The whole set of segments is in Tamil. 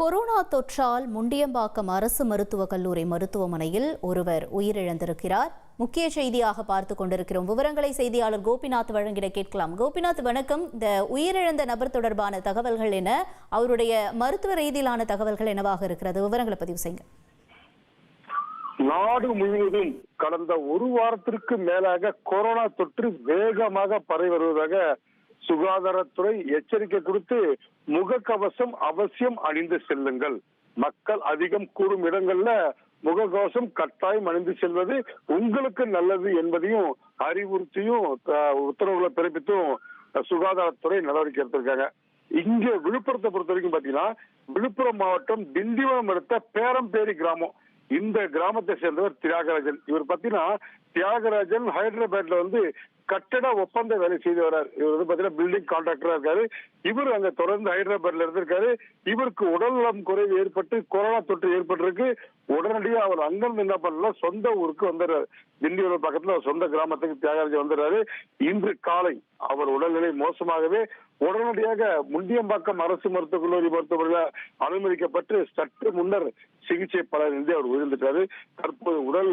கொரோனா தொற்றால் முண்டியம்பாக்கம் அரசு மருத்துவக் கல்லூரி மருத்துவமனையில் ஒருவர் உயிரிழந்திருக்கிறார். முக்கிய செய்தியாக பார்த்து கொண்டிருக்கிறோம். விவரங்களை செய்தியாளர் கோபிநாத் வழங்கிட கேட்கலாம். கோபிநாத் வணக்கம். இந்த உயிரிழந்த நபர் தொடர்பான தகவல்கள் என்ன? அவருடைய மருத்துவ ரீதியிலான தகவல்கள் என்னவாக இருக்கிறது? விவரங்களை பதிவு செய்யுங்க. நாடு முழுவதும் கடந்த ஒரு வாரத்திற்கு மேலாக கொரோனா தொற்று வேகமாக பரவி வருவதாக சுகாதாரத்துறை எச்சரிக்கை கொடுத்து முகக்கவசம் அவசியம் அணிந்து செல்லுங்கள். மக்கள் அதிகம் கூடும் இடங்கள்ல முகக்கவசம் கட்டாயம் அணிந்து செல்வது உங்களுக்கு நல்லது என்பதையும் அறிவுறுத்தியும் உத்தரவுகளை பிறப்பித்தும் சுகாதாரத்துறை நடவடிக்கை எடுத்திருக்காங்க. இங்க விழுப்புரத்தை பொறுத்த வரைக்கும் பாத்தீங்கன்னா விழுப்புரம் மாவட்டம் திண்டிவனம் அடுத்த பேரம்பேரி கிராமம். இந்த கிராமத்தை சேர்ந்தவர் தியாகராஜன். இவர் பாத்தீங்கன்னா தியாகராஜன் ஹைதராபாத்ல வந்து கட்டட ஒப்பந்த வேலை செய்து வர்றார் இவர் வந்து பாத்தீங்கன்னா பில்டிங் கான்ட்ராக்டரா இருக்காரு. இவர் அங்க தொடர்ந்து ஹைதராபாத்ல இருந்திருக்காரு. இவருக்கு உடல்நலம் குறைவு ஏற்பட்டு கொரோனா தொற்று ஏற்பட்டிருக்கு. உடனடியாக அவர் அங்கிருந்து என்ன பண்ணல சொந்த ஊருக்கு வந்துடுறாரு. திண்டிவனம் பக்கத்துல அவர் சொந்த கிராமத்துக்கு தியாகராஜன் வந்துடுறாரு. இன்று காலை அவர் உடல்நிலை மோசமாகவே உடனடியாக முண்டியம்பாக்கம் அரசு மருத்துவக் கல்லூரி மருத்துவமனையில் அனுமதிக்கப்பட்டு சற்று முன்னர் சிகிச்சை பலனின்றி அவர் உயிர்ந்துட்டாரு தற்போது உடல்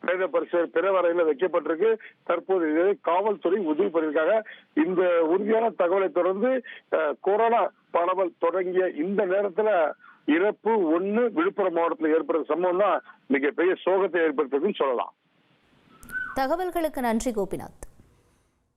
பிரேத பரிசோதனை பிறவரையில வைக்கப்பட்டிருக்கு. தற்போது காவல்துறை உதவி பண்ணியிருக்காங்க இந்த உறுதியான தகவலை தொடர்ந்து கொரோனா பரவல் தொடங்கிய இந்த நேரத்துல இறப்பு ஒண்ணு விழுப்புரம் மாவட்டத்தில் ஏற்படுற சம்பவம் தான் மிகப்பெரிய சோகத்தை ஏற்படுத்துதுன்னு சொல்லலாம். தகவல்களுக்கு நன்றி கோபிநாத்.